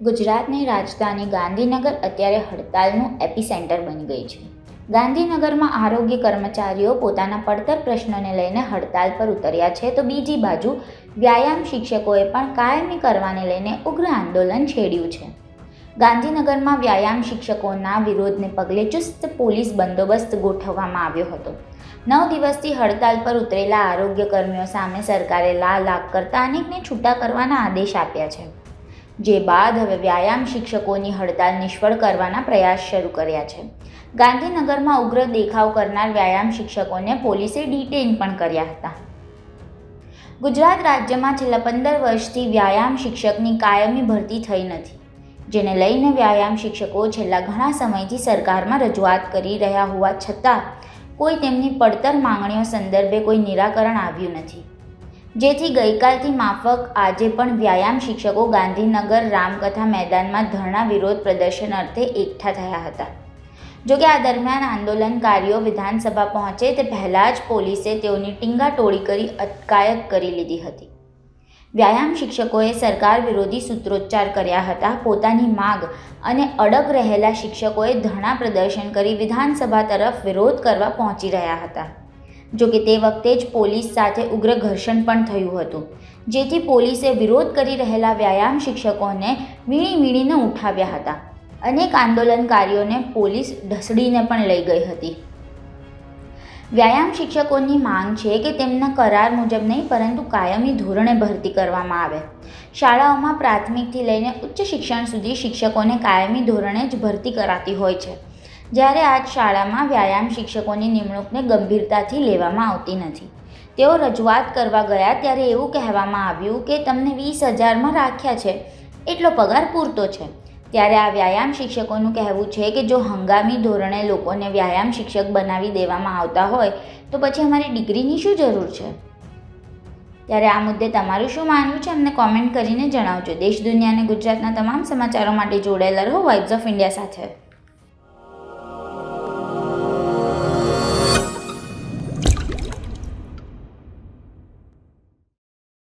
ગુજરાતની રાજધાની ગાંધીનગર અત્યારે હડતાલનું એપિસેન્ટર બની ગઈ છે. ગાંધીનગરમાં આરોગ્ય કર્મચારીઓ પોતાના પડતર પ્રશ્નોને લઈને હડતાલ પર ઉતર્યા છે તો બીજી બાજુ વ્યાયામ શિક્ષકોએ પણ કાયમી કરવાને લઈને ઉગ્ર આંદોલન છેડ્યું છે. ગાંધીનગરમાં વ્યાયામ શિક્ષકોના વિરોધને પગલે ચુસ્ત પોલીસ બંદોબસ્ત ગોઠવવામાં આવ્યો હતો. નવ દિવસથી હડતાલ પર ઉતરેલા આરોગ્ય કર્મીઓ સામે સરકારે લાલ આગ કરતા અનેકને છૂટા કરવાના આદેશ આપ્યા છે. જે બાદ હવે વ્યાયામ શિક્ષકોની હડતાલ નિષ્ફળ કરવાના પ્રયાસ શરૂ કર્યા છે. ગાંધીનગરમાં ઉગ્ર દેખાવ કરનાર વ્યાયામ શિક્ષકોને પોલીસે ડિટેઇન પણ કર્યા હતા. ગુજરાત રાજ્યમાં છેલ્લા પંદર વર્ષથી વ્યાયામ શિક્ષકની કાયમી ભરતી થઈ નથી. જેને લઈને વ્યાયામ શિક્ષકો છેલ્લા ઘણા સમયથી સરકારમાં રજૂઆત કરી રહ્યા હોવા છતાં કોઈ તેમની પડતર માંગણીઓ સંદર્ભે કોઈ નિરાકરણ આવ્યું નથી. જેથી ગઈકાલથી માફક આજે પણ વ્યાયામ શિક્ષકો ગાંધીનગર રામકથા મેદાનમાં ધરણા વિરોધ પ્રદર્શન અર્થે એકઠા થયા હતા. જોકે આ દરમિયાન આંદોલનકારીઓ વિધાનસભા પહોંચે તે પહેલાં જ પોલીસે તેઓની ટીંગાટોળી કરી અટકાયત કરી લીધી હતી. વ્યાયામ શિક્ષકોએ સરકાર વિરોધી સૂત્રોચ્ચાર કર્યા હતા. પોતાની માગ અને અડગ રહેલા શિક્ષકોએ ધરણા પ્રદર્શન કરી વિધાનસભા તરફ વિરોધ કરવા પહોંચી રહ્યા હતા. જો કે તે વખતે જ પોલીસ સાથે ઉગ્ર ઘર્ષણ પણ થયું હતું. જેથી પોલીસે વિરોધ કરી રહેલા વ્યાયામ શિક્ષકોને વીણી વીણીને ઉઠાવ્યા હતા. અનેક આંદોલનકારીઓને પોલીસ ઢસડીને પણ લઈ ગઈ હતી. વ્યાયામ શિક્ષકોની માંગ છે કે તેમના કરાર મુજબ નહીં, પરંતુ કાયમી ધોરણે ભરતી કરવામાં આવે. શાળાઓમાં પ્રાથમિકથી લઈને ઉચ્ચ શિક્ષણ સુધી શિક્ષકોને કાયમી ધોરણે જ ભરતી કરાતી હોય છે. જ્યારે આજ શાળામાં વ્યાયામ શિક્ષકોની નિમણૂકને ગંભીરતાથી લેવામાં આવતી નથી. તેઓ રજૂઆત કરવા ગયા ત્યારે એવું કહેવામાં આવ્યું કે તમને વીસ હજારમાં રાખ્યા છે. એટલો પગાર પૂરતો છે. ત્યારે આ વ્યાયામ શિક્ષકોનું કહેવું છે કે જો હંગામી ધોરણે લોકોને વ્યાયામ શિક્ષક બનાવી દેવામાં આવતા હોય, તો પછી અમારી ડિગ્રીની શું જરૂર છે? ત્યારે આ મુદ્દે તમારું શું માનવું છે? અમને કોમેન્ટ કરીને જણાવજો. દેશ દુનિયાને ગુજરાતના તમામ સમાચારો માટે જોડાયેલા રહો. વાઇબ્સ ઓફ ઇન્ડિયા સાથે.